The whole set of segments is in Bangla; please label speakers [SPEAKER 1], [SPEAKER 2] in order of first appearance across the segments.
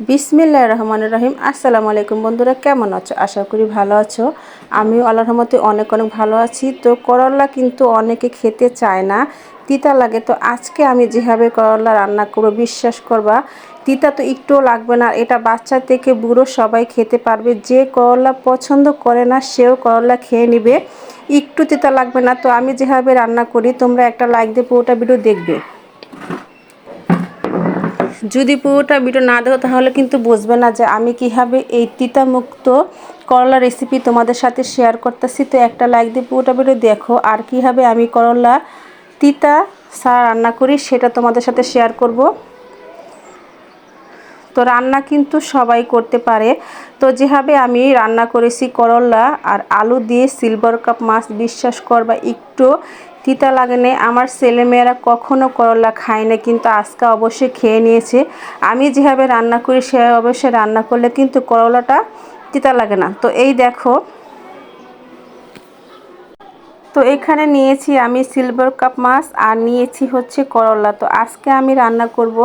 [SPEAKER 1] বিসমিল্লাহ রহমান রহিম। আসসালামু আলাইকুম বন্ধুরা, কেমন আছো? আশা করি ভালো আছো। আমিও আল্লাহ রহমতে অনেক অনেক ভালো আছি। তো করলা কিন্তু অনেকে খেতে চায় না, তিতা লাগে। তো আজকে আমি যেভাবে করলা রান্না করব, বিশ্বাস করবা, তিতা তো একটুও লাগবে না। এটা বাচ্চা থেকে বুড়ো সবাই খেতে পারবে। যে করলা পছন্দ করে না, সেও করলা খেয়ে নিবে। একটু তিতা লাগবে না। তো আমি যেভাবে রান্না করি, তোমরা একটা লাইক দিয়ে পুরোটা ভিডিও দেখবে। যদি পুরোটা ভিডিও না দেখো, তাহলে কিন্তু বুঝবে না যে আমি কীভাবে এই তিতামুক্ত করলা রেসিপি তোমাদের সাথে শেয়ার করতেছি। তো একটা লাইক দিয়ে পুরোটা ভিডিও দেখো, আর কীভাবে আমি করলা তিতা সারা রান্না করি সেটা তোমাদের সাথে শেয়ার করব। তো রান্না কিন্তু সবাই করতে পারে। তো যেভাবে আমি রান্না করেছি করলা আর আলু দিয়ে সিলভার কাপ মাছ বিশ্বাস করবা, একটু তিতা লাগে নেই আমার ছেলেমেয়েরা কখনো করলা খায় না কিন্তু আজকে অবশ্যই খেয়ে নিয়েছে। আমি যেভাবে রান্না করি সে অবশ্যই রান্না করলে কিন্তু করলাটা তিতা লাগে না। তো এই দেখো। তো এখানে নিয়েছি আমি সিলভার কাপ মাছ আর নিয়েছি হচ্ছে করলা। তো আজকে আমি রান্না করব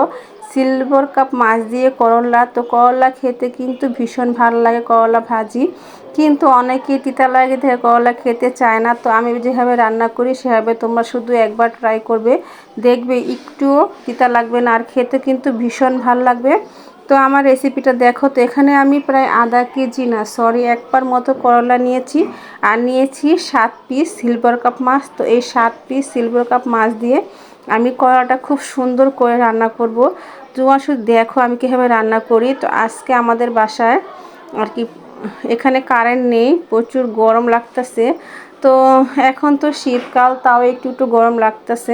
[SPEAKER 1] সিলভার কাপ মাছ দিয়ে করলা। তো করলা খেতে কিন্তু ভীষণ ভালো লাগে, করলা ভাজি। কিন্তু অনেকেই তিতা লাগে থেকে করলা খেতে চায় না। তো আমি যেভাবে রান্না করি, সেভাবে তোমরা শুধু একবার ট্রাই করবে। দেখবে একটুও তিতা লাগবে না, আর খেতে কিন্তু ভীষণ ভালো লাগবে। তো আমার রেসিপিটা দেখো, তো এখানে আমি প্রায় আধা কেজি না সরি একবার মতো করলা নিয়েছি। আর নিয়েছি সাত পিস সিলভার কাপ মাছ। তো এই সাত পিস সিলভার কাপ মাছ দিয়ে আমি করলাটা খুব সুন্দর করে রান্না করব। তোমার শুধু দেখো আমি কীভাবে রান্না করি। তো আজকে আমাদের বাসায় আর কি এখানে কারেন্ট নেই, প্রচুর গরম লাগতেছে। তো এখন তো শীতকাল, তাও একটু একটু গরম লাগতেছে।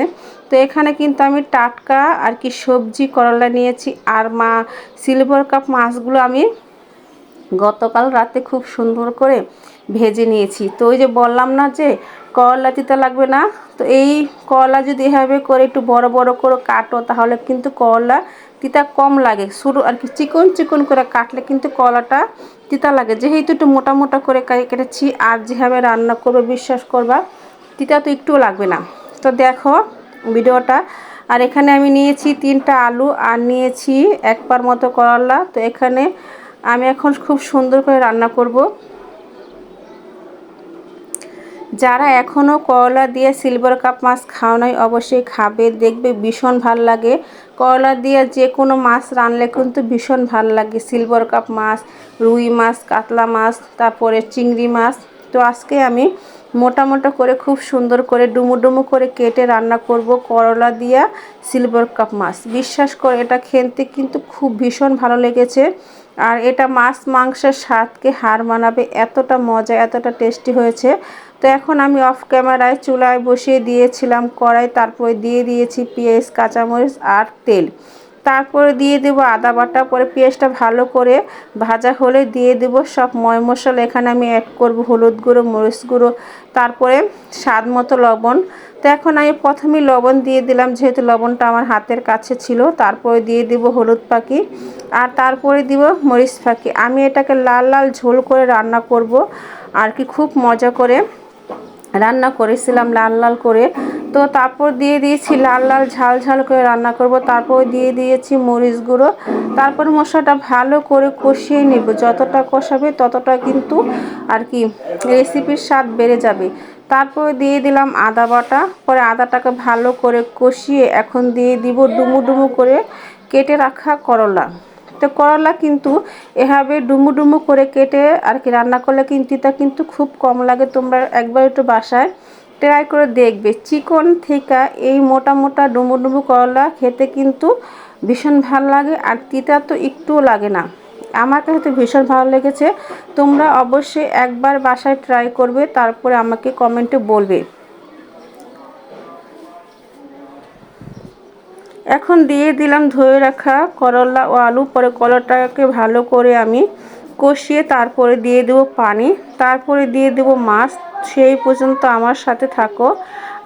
[SPEAKER 1] তো এখানে কিন্তু আমি টাটকা আর কি সবজি করলা নিয়েছি। আর মা সিলভার কাপ মাছগুলো আমি গতকাল রাতে খুব সুন্দর করে ভেজে নিয়েছি। তো ওই যে বললাম না যে, করলা তিতা লাগবে না? তো এই করলা যদি এভাবে করে একটু বড় বড় করে কাটো, তাহলে কিন্তু করলা তিতা কম লাগে। শুরু আর কি চিকন চিকন করে কাটলে কিন্তু কলাটা তিতা লাগে। যেহেতু একটু মোটা মোটা করে কেটেছি, আর যেভাবে রান্না করবে, বিশ্বাস করবা, তিতা তো একটুও লাগবে না। তো দেখো ভিডিওটা। আর এখানে আমি নিয়েছি তিনটা আলু, আর নিয়েছি একবার মতো করলা। তো এখানে আমি এখন খুব সুন্দর করে রান্না করব। যারা এখনও করলা দিয়ে সিলভার কাপ মাছ খাওয়া নয় অবশ্যই খাবে, দেখবে ভীষণ ভালো লাগে। করলা দিয়ে যে কোনো মাছ রানলে কিন্তু ভীষণ ভালো লাগে। সিলভার কাপ মাছ, রুই মাছ, কাতলা মাছ, তারপরে চিংড়ি মাছ। তো আজকে আমি মোটা মোটা করে খুব সুন্দর করে ডুমু ডুমু করে কেটে রান্না করব করলা দিয়া সিলভার কাপ মাছ। বিশ্বাস করে, এটা খেতে কিন্তু খুব ভীষণ ভালো লেগেছে। আর এটা মাছ মাংসের স্বাদকে হার মানাবে, এতটা মজা, এতটা টেস্টি হয়েছে। তো এখন আমি অফ ক্যামেরায় চুলায় বসিয়ে দিয়েছিলাম কড়াই, তারপরে দিয়ে দিয়েছি পেঁয়াজ, কাঁচামরিচ আর তেল। তারপরে দিয়ে দেবো আদা বাটা, পরে পেঁয়াজটা ভালো করে ভাজা হলে দিয়ে দেব সব ময় মশলা। এখানে আমি অ্যাড করব হলুদ গুঁড়ো, মরিচ গুঁড়ো, তারপরে স্বাদ মতো লবণ। তো এখন আমি প্রথমেই লবণ দিয়ে দিলাম, যেহেতু লবণটা আমার হাতের কাছে ছিল, তারপরে দিয়ে দিব হলুদ পাখি। আর তারপরে দিব মরিচ পাখি আমি এটাকে লাল লাল ঝোল করে রান্না করব আর কি খুব মজা করে রান্না করেছিলাম লাল লাল করে। তো তারপর দিয়ে দিয়েছি লাল লাল ঝাল ঝাল করে রান্না করব। তারপর দিয়ে দিয়েছি মরিচ গুঁড়ো। তারপর মশলাটা ভালো করে কষিয়ে নেব। যতটা কষাবে ততটা কিন্তু আর কি রেসিপির স্বাদ বেড়ে যাবে। তারপরে দিয়ে দিলাম আদা বাটা। পরে আদাটাকে ভালো করে কষিয়ে এখন দিয়ে দিব ডুমু ডুমু করে কেটে রাখা করলা। তো করলা কিন্তু এভাবে ডুমু ডুমু করে কেটে আর কি রান্না করলে কিন্তু তা কিন্তু খুব কম লাগে। তোমরা একবার একটু বাসায় ট্রাই করে দেখবে। চিকন থেকে এই মোটা মোটা ডুমু ডুমু করলা খেতে কিন্তু ভীষণ ভালো লাগে আর তিতা তো একটুও লাগে না। আমার কাছে তো ভীষণ ভালো লেগেছে। তোমরা অবশ্যই একবার বাসায় ট্রাই করবে, তারপরে আমাকে কমেন্টে বলবে। এখন দিয়ে দিলাম ধুয়ে রাখা করলা ও আলু। পরে কলাটাকে ভালো করে আমি কষিয়ে তারপরে দিয়ে দেবো পানি। তারপরে দিয়ে দেবো মাছ। সেই পর্যন্ত আমার সাথে থাকো।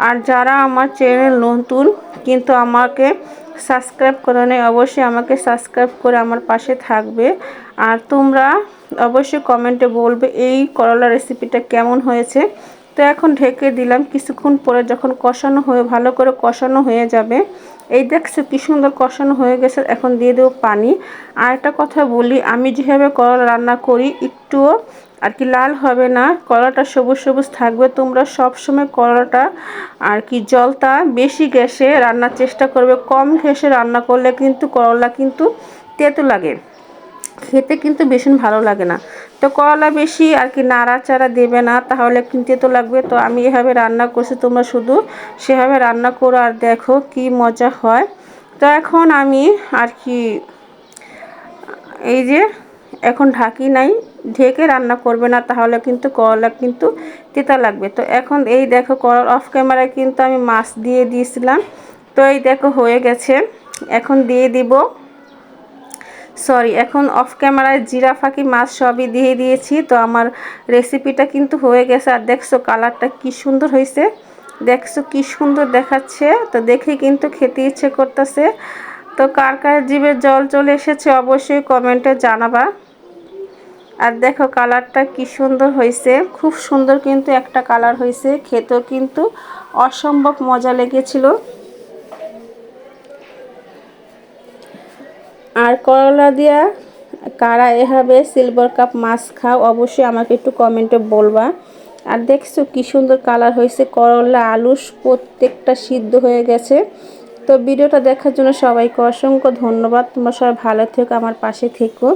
[SPEAKER 1] আর যারা আমার চ্যানেল নতুন, কিন্তু আমাকে সাবস্ক্রাইব করে নেয় অবশ্যই আমাকে সাবস্ক্রাইব করে আমার পাশে থাকবে। আর তোমরা অবশ্যই কমেন্টে বলবে এই করলা রেসিপিটা কেমন হয়েছে। তো এখন ঢেকে দিলাম। কিছুক্ষণ পরে যখন কষানো হয়ে, ভালো করে কষানো হয়ে যাবে এই দেখছ কি সুন্দর কষানো হয়ে গেছে, এখন দিয়ে দেবো পানি। আর একটা কথা বলি, আমি যেভাবে করলা রান্না করি, একটুও আর কি লাল হবে না কলাটা সবুজ সবুজ থাকবে। তোমরা সব সময় কলাটা আর কি জলটা বেশি গ্যাসে রান্নার চেষ্টা করবে, কম গ্যাসে রান্না করলে কিন্তু করলা কিন্তু তেতো লাগে। খেতে কিন্তু ভীষণ ভালো লাগে না। তো কলা বেশি আর কি নাড়াচাড়া দেবে না, তাহলে কিন্তু তো লাগবে। তো আমি এভাবে রান্না করছি, তোমরা শুধু সেভাবে রান্না করো আর দেখো কি মজা হয়। তো এখন আমি আর কি, এই যে এখন ঢাকি নাই, ঢেকে রান্না করবে না, তাহলে কিন্তু করলা কিন্তু তেতা লাগবে। তো এখন এই দেখো করল অফ ক্যামেরায় কিন্তু আমি মাছ দিয়ে দিয়েছিলাম। তো এই দেখো হয়ে গেছে। এখন দিয়ে দিব। সরি এখন অফ ক্যামেরায় জিরা ফাঁকি মাছ সবই দিয়ে দিয়েছি, তো আমার রেসিপিটা কিন্তু হয়ে গেছে। আর দেখছ কালারটা কি সুন্দর হয়েছে। দেখছ কি সুন্দর দেখাচ্ছে, তো দেখে কিন্তু খেতে ইচ্ছে করতেছে। তো কার কার জীবের জল চলে এসেছে অবশ্যই কমেন্টে জানাবা। আর দেখো কালারটা কি সুন্দর হয়েছে, খুব সুন্দর কিন্তু একটা কালার হয়েছে। খেতেও কিন্তু অসম্ভব মজা লেগেছিল। আর করলা দিয়া কারা এভাবে সিলভার কাপ মাছ খাও, অবশ্যই আমাকে একটু কমেন্টে বলবা। আর দেখছ কি সুন্দর কালার হয়েছে, করলা আলু প্রত্যেকটা সিদ্ধ হয়ে গেছে। তো ভিডিওটা দেখার জন্য সবাইকে অসংখ্য ধন্যবাদ। তোমরা সবাই ভালো থেকো, আমার পাশে থেকো।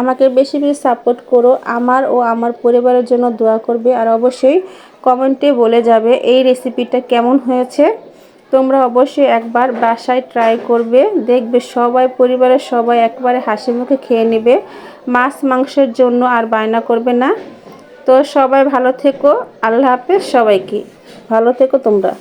[SPEAKER 1] আমাকে বেশি বেশি সাপোর্ট করো, আমার ও আমার পরিবারের জন্য দোয়া করবে। আর অবশ্যই কমেন্টে বলে যাবে এই রেসিপিটা কেমন হয়েছে। তোমরা অবশ্যই একবার বাসায় ট্রাই করবে। দেখবে সবাই, পরিবারের সবাই একবারে হাসি মুখে খেয়ে নেবে। মাছ মাংসের জন্য আর বায়না করবে না। তো সবাই ভালো থেকো। আল্লাহ হাফেজ সবাইকে। ভালো থেকো তোমরা।